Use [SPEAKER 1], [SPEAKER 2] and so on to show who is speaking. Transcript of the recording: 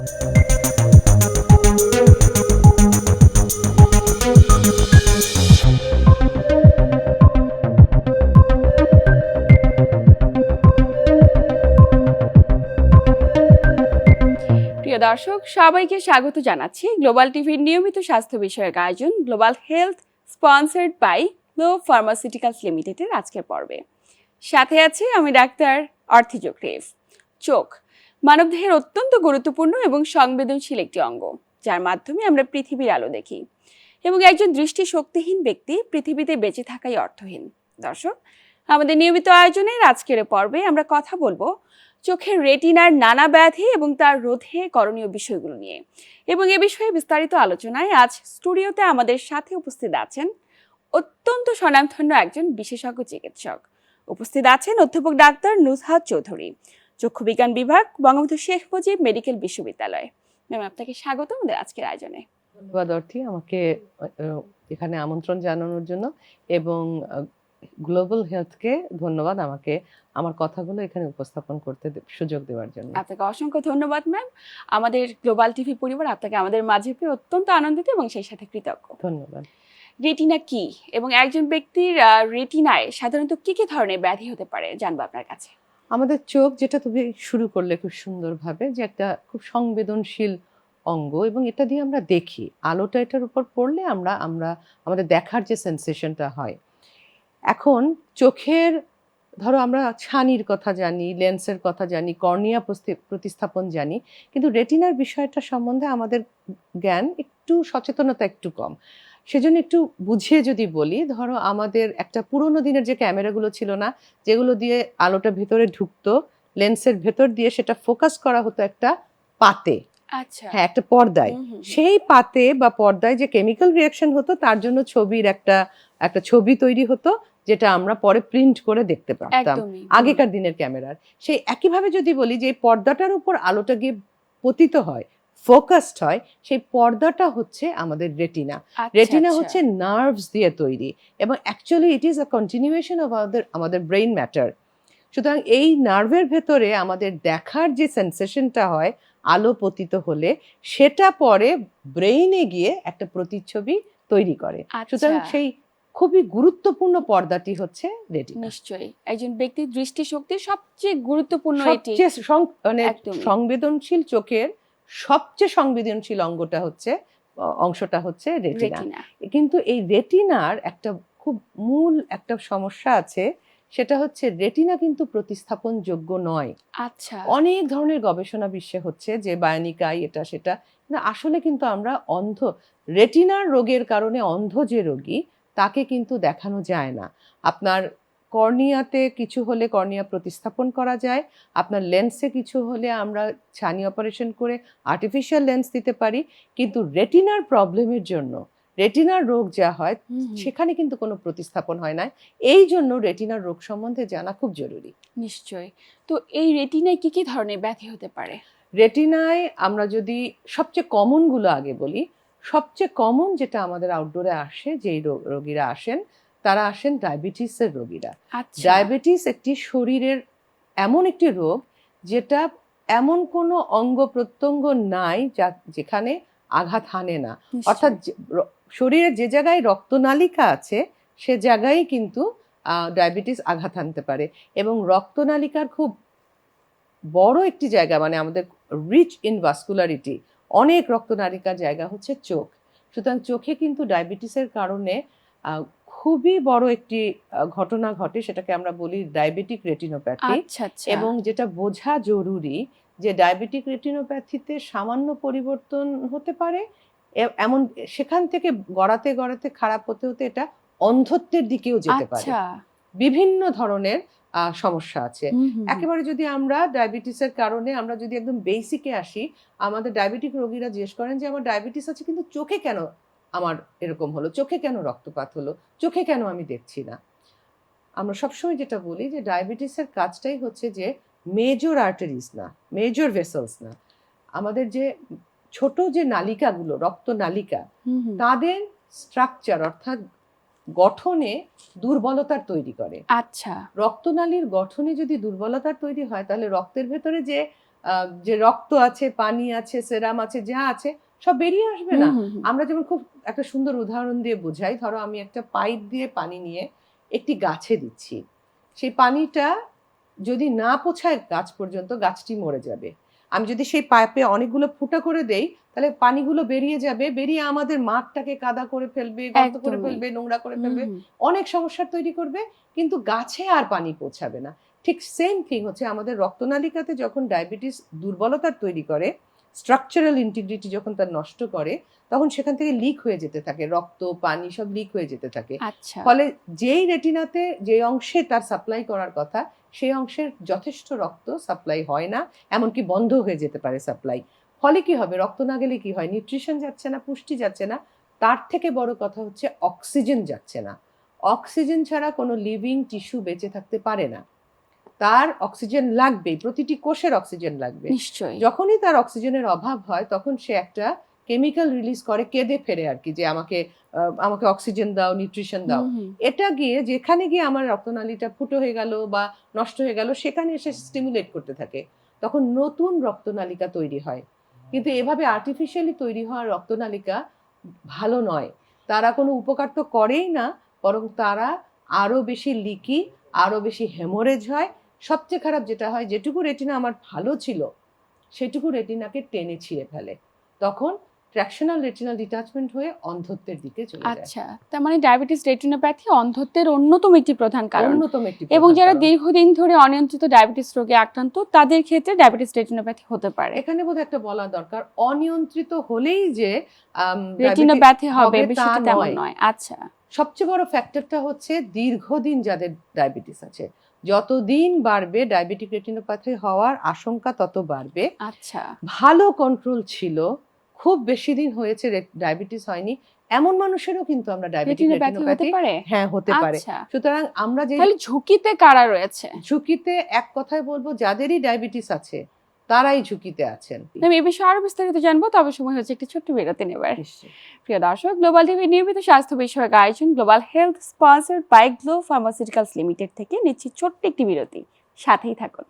[SPEAKER 1] প্রিয় দর্শক, সবাইকে স্বাগত জানাচ্ছি গ্লোবাল টিভির নিয়মিত স্বাস্থ্য বিষয়ক আয়োজন global health sponsored by Globe pharmaceuticals লিমিটেডের আজকের পর্বে। সাথে আছে আমি ডাক্তার অর্থিজোক রেফ চোখ মানবদেহের অত্যন্ত গুরুত্বপূর্ণ এবং সংবেদনশীল একটি অঙ্গ, যার মাধ্যমে আমরা পৃথিবীর আলো দেখি এবং একজন দৃষ্টি শক্তিহীন ব্যক্তি পৃথিবীতে বেঁচে থাকাই অর্থহীন। দর্শক, আমাদের নিয়মিত আয়োজনের আজকের পর্বে আমরা কথা বলব চোখের রেটিনার নানা ব্যাধি এবং তার রোধে করণীয় বিষয়গুলো নিয়ে এবং এ বিষয়ে বিস্তারিত আলোচনায় আজ স্টুডিওতে আমাদের সাথে উপস্থিত আছেন অত্যন্ত স্বনামধন্য একজন বিশেষজ্ঞ চিকিৎসক। উপস্থিত আছেন অধ্যাপক ডাক্তার নুসহাত চৌধুরী। চক্ষু বিজ্ঞান বিভাগ বঙ্গবন্ধু শেখ মুজিব মেডিকেল বিশ্ববিদ্যালয়। ম্যাম আপনাকে স্বাগত আমাদের আজকের আয়োজনে।
[SPEAKER 2] ধন্যবাদ অর্থী। আমাকে এখানে আমন্ত্রণ জানানোর জন্য এবং গ্লোবাল হেলথকে ধন্যবাদ আমাকে আমার কথাগুলো এখানে উপস্থাপন করতে সুযোগ দেওয়ার জন্য।
[SPEAKER 1] আপনাকে অসংখ্য ধন্যবাদ ম্যাম। আমাদের গ্লোবাল টিভি পরিবার আপনাকে আমাদের মাঝে পেয়ে অত্যন্ত আনন্দিত এবং সেই সাথে কৃতজ্ঞ।
[SPEAKER 2] ধন্যবাদ।
[SPEAKER 1] রেটিনা কি? এবং একজন ব্যক্তির রেটিনায় সাধারণত কি কি ধরনের ব্যাধি হতে পারে? জানব আপনার কাছে।
[SPEAKER 2] আমাদের চোখ যেটা তুমি শুরু করলে খুব সুন্দরভাবে যে একটা খুব সংবেদনশীল অঙ্গ এবং এটা দিয়ে আমরা দেখি, আলোটা এটার উপর পড়লে আমরা আমরা, আমাদের দেখার যে সেন্সেশনটা হয়। এখন চোখের, ধরো আমরা ছানির কথা জানি লেন্সের কথা জানি, কর্নিয়া প্রতিস্থাপন জানি, কিন্তু রেটিনার বিষয়টা সম্বন্ধে আমাদের জ্ঞান একটু সচেতনতা একটু কম। সেজন্য একটু বুঝিয়ে যদি বলি ধরো আমাদের একটা পুরোনো দিনের যে ক্যামেরাগুলো ছিল না যেগুলো দিয়ে আলোটা ভেতরে ঢুকতো লেন্সের ভেতর দিয়ে সেটা ফোকাস করা হতো একটা পাতে।
[SPEAKER 1] আচ্ছা।
[SPEAKER 2] হ্যাঁ একটা পর্দায়। সেই পাতে বা পর্দায় যে কেমিক্যাল রিয়াকশন হতো তার জন্য ছবির একটা একটা ছবি তৈরি হতো যেটা আমরা পরে প্রিন্ট করে দেখতে পারতাম। আগেকার দিনের ক্যামেরার। সেই একইভাবে যদি বলি যে পর্দাটার উপর আলোটা গিয়ে পতিত হয় ফোকাসড হয় সেই পর্দাটা হচ্ছে আমাদের রেটিনা।
[SPEAKER 1] আচ্ছা,
[SPEAKER 2] রেটিনা
[SPEAKER 1] আচ্ছা।
[SPEAKER 2] হচ্ছে নার্ভস দিয়ে তৈরি এবং actually it is a continuation of আমাদের আমাদের ব্রেইন ম্যাটার সুতরাং এই নার্ভের ভেতরে আমাদের দেখার যে সেন্সেশনটা হয় আলো পতিত হলে সেটা পরে ব্রেইনে গিয়ে একটা প্রতিচ্ছবি তৈরি করে। সুতরাং
[SPEAKER 1] আচ্ছা,
[SPEAKER 2] সেই খুবই গুরুত্বপূর্ণ পর্দাটি হচ্ছে রেটিনা।
[SPEAKER 1] নিশ্চয়ই। একজন ব্যক্তির দৃষ্টিশক্তির সবচেয়ে গুরুত্বপূর্ণ এটি।
[SPEAKER 2] সবচেয়ে মানে। সংবেদনশীল চোখের সবচেয়ে সংবেদনশীল অঙ্গটা হচ্ছে অংশটা হচ্ছে রেটিনা। কিন্তু এই রেটিনার একটা খুব মূল একটা সমস্যা আছে সেটা হচ্ছে রেটিনা কিন্তু প্রতিস্থাপন যোগ্য নয়।
[SPEAKER 1] আচ্ছা।
[SPEAKER 2] অনেক ধরনের গবেষণা বিশ্বে হচ্ছে যে বায়ানিকাই এটা সেটা না আসলে কিন্তু আমরা অন্ধ রেটিনার রোগের কারণে অন্ধ যে রোগী তাকে কিন্তু দেখানো যায় না। আপনার কর্নিয়াতে কিছু হলে কর্নিয়া প্রতিস্থাপন করা যায়। আপনার লেন্সে কিছু হলে আমরা ছানি অপারেশন করে আর্টিফিশিয়াল লেন্স দিতে পারি। কিন্তু রেটিনার প্রবলেমের জন্য রেটিনার রোগ যা হয় সেখানে কিন্তু কোনো প্রতিস্থাপন হয় না। এই জন্য রেটিনার রোগ সম্বন্ধে জানা খুব জরুরি।
[SPEAKER 1] নিশ্চয়ই। তো এই রেটিনায় কি কি ধরনের ব্যাধি হতে পারে?
[SPEAKER 2] রেটিনায় আমরা যদি সবচেয়ে কমনগুলো আগে বলি সবচেয়ে কমন যেটা আমাদের আউটডোরে আসে যেই রোগীরা আসেন তারা আসেন ডায়াবেটিসের রোগীরা।
[SPEAKER 1] আচ্ছা।
[SPEAKER 2] ডায়াবেটিস একটি শরীরের এমন একটি রোগ যেটা এমন কোনো অঙ্গ প্রত্যঙ্গ নাই যা যেখানে আঘাত হানে না। অর্থাৎ শরীরে যে জায়গায় রক্তনালিকা আছে সে জায়গায় কিন্তু ডায়াবেটিস আঘাত হানতে পারে। এবং রক্তনালিকার খুব বড় একটি জায়গা মানে আমাদের রিচ ইন ভাস্কুলারিটি অনেক রক্তনালিকার জায়গা হচ্ছে চোখ। সুতরাং চোখে কিন্তু ডায়াবেটিসের কারণে খুবই বড় একটি ঘটনা ঘটে সেটাকে আমরা বলি ডায়াবেটিক রেটিনোপ্যাথি
[SPEAKER 1] আচ্ছা আচ্ছা।
[SPEAKER 2] এবং যেটা বোঝা জরুরি যে ডায়াবেটিক রেটিনোপ্যাথিতে সামান্য পরিবর্তন হতে পারে এমন সেখান থেকে গড়াতে গড়াতে খারাপ হতে হতে এটা অন্ধত্বের দিকেও যেতে পারে।
[SPEAKER 1] আচ্ছা।
[SPEAKER 2] বিভিন্ন ধরনের আহ, সমস্যা আছে। একেবারে যদি আমরা ডায়াবেটিসের কারণে আমরা যদি একদম বেসিকে আসি আমাদের ডায়াবেটিক রোগীরা জিজ্ঞেস করেন যে আমার ডায়াবেটিস আছে কিন্তু চোখে কেন আমার এরকম হলো চোখে কেন রক্তপাত হলো চোখে কেন আমি দেখছি না? আমরা সবসময় যেটা বলি যে ডায়াবেটিসের কাজটাই হচ্ছে যে মেজর আর্টারিজ না মেজর ভেসেলস না আমাদের যে ছোট যে নালিকাগুলো রক্ত নালিকা। তাদের স্ট্রাকচার অর্থাৎ গঠনে দুর্বলতার তৈরি করে।
[SPEAKER 1] আচ্ছা।
[SPEAKER 2] রক্তনালীর গঠনে যদি দুর্বলতার তৈরি হয় তাহলে রক্তের ভেতরে যে যে রক্ত আছে পানি আছে সেরাম আছে যা আছে সব বেরিয়ে আসবে না। আমরা যেমন খুব একটা সুন্দর উদাহরণ দিয়ে বোঝাই ধরো আমি একটা পাইপ দিয়ে পানি নিয়ে একটি গাছে দিচ্ছি। সেই পানিটা যদি না পৌঁছায় গাছ পর্যন্ত গাছটি মরে যাবে। আমি যদি সেই পাইপে অনেকগুলো ফুটা করে দেই তাহলে পানিগুলো বেরিয়ে যাবে বেরিয়ে আমাদের মাঠটাকে কাদা করে ফেলবে গর্ত করে ফেলবে নোংরা করে ফেলবে অনেক সমস্যার তৈরি করবে কিন্তু গাছে আর পানি পৌঁছাবে না। ঠিক সেম থিং হচ্ছে আমাদের রক্তনালিকাতে যখন ডায়াবেটিস দুর্বলতার তৈরি করে স্ট্রাকচারাল ইন্টিগ্রিটি যখন তার নষ্ট করে তখন সেখান থেকে লিক হয়ে যেতে থাকে রক্ত পানি সব লিক হয়ে যেতে থাকে।
[SPEAKER 1] আচ্ছা।
[SPEAKER 2] ফলে যেই রেটিনাতে যে অংশে তার সাপ্লাই করার কথা সেই অংশের যথেষ্ট রক্ত সাপ্লাই হয় না এমনকি বন্ধ হয়ে যেতে পারে সাপ্লাই ফলে কি হবে? রক্ত না গেলে কি হয়? নিউট্রিশন যাচ্ছে না পুষ্টি যাচ্ছে না তার থেকে বড় কথা হচ্ছে অক্সিজেন যাচ্ছে না। অক্সিজেন ছাড়া কোনো লিভিং টিস্যু বেঁচে থাকতে পারে না। তার অক্সিজেন লাগবেই প্রতিটি কোষের অক্সিজেন লাগবে।
[SPEAKER 1] নিশ্চয়ই।
[SPEAKER 2] যখনই তার অক্সিজেনের অভাব হয় তখন সে একটা কেমিক্যাল রিলিজ করে কেঁদে ফেরে আর কি যে আমাকে আমাকে অক্সিজেন দাও নিউট্রিশন দাও। এটা গিয়ে যেখানে গিয়ে আমার রক্তনালীটা ফুটো হয়ে গেল বা নষ্ট হয়ে গেল সেখানে এসে স্টিমুলেট করতে থাকে। তখন নতুন রক্তনালিকা তৈরি হয়। কিন্তু এভাবে আর্টিফিশিয়ালি তৈরি হওয়া রক্তনালিকা ভালো নয়। তারা কোনো উপকার তো করেই না বরং তারা আরও বেশি লিকি আরও বেশি হেমোরেজ হয় সবচেয়ে খারাপ যেটা হয় যেটুকু রেটিনা আমার ভালো ছিল সেটুকু রেটিনাকে টেনে ছিঁড়ে ফেলে। তখন ট্র্যাকশনাল রেটিনাল ডিটাচমেন্ট হয়ে অন্ধত্বের দিকে চলে যায়।
[SPEAKER 1] আচ্ছা তার মানে ডায়াবেটিস রেটিনোপ্যাথি অন্ধত্বের অন্যতম একটি প্রধান কারণ।
[SPEAKER 2] অন্যতম একটি
[SPEAKER 1] এবং যারা দীর্ঘদিন ধরে অনিয়ন্ত্রিত ডায়াবেটিস রোগে আক্রান্ত তাদের ক্ষেত্রে ডায়াবেটিস রেটিনোপ্যাথি হতে পারে।
[SPEAKER 2] এখানে বোধহয় একটা বলা দরকার অনিয়ন্ত্রিত হলেই যে
[SPEAKER 1] রেটিনোপ্যাথি হবে বিষয়টা তেমন।
[SPEAKER 2] নয়।
[SPEAKER 1] আচ্ছা।
[SPEAKER 2] সবচেয়ে বড় ফ্যাক্টরটা হচ্ছে দীর্ঘদিন যাদের ডায়াবেটিস আছে। যতদিন বাড়বে ডায়াবেটিক রেটিনোপ্যাথি হওয়ার আশঙ্কা তত বাড়বে।
[SPEAKER 1] আচ্ছা।
[SPEAKER 2] ভালো কন্ট্রোল ছিল খুব বেশি দিন হয়েছে ডায়াবেটিস হয়নি। এমন মানুষেরও কিন্তু আমরা ডায়াবেটিক
[SPEAKER 1] রেটিনোপ্যাথি
[SPEAKER 2] হ্যাঁ হতে পারে।
[SPEAKER 1] আচ্ছা।
[SPEAKER 2] সুতরাং আমরা যে
[SPEAKER 1] ঝুঁকিতে কারা রয়েছে?
[SPEAKER 2] ঝুঁকিতে এক কথায় বলব যাদেরই ডায়াবেটিস আছে তারাই ঝুঁকিতে আছেন।
[SPEAKER 1] আমি এ বিষয়ে আরও বিস্তারিত জানব তবে সময় হচ্ছে একটি ছোট্ট বিরতি নেবার। প্রিয় দর্শক গ্লোবাল টিভি নিয়মিত স্বাস্থ্য বিষয়ক আয়োজন global health sponsored by Globe pharmaceuticals limited থেকে নিচ্ছি ছোট্ট একটি বিরতি। সাথেই থাকুন।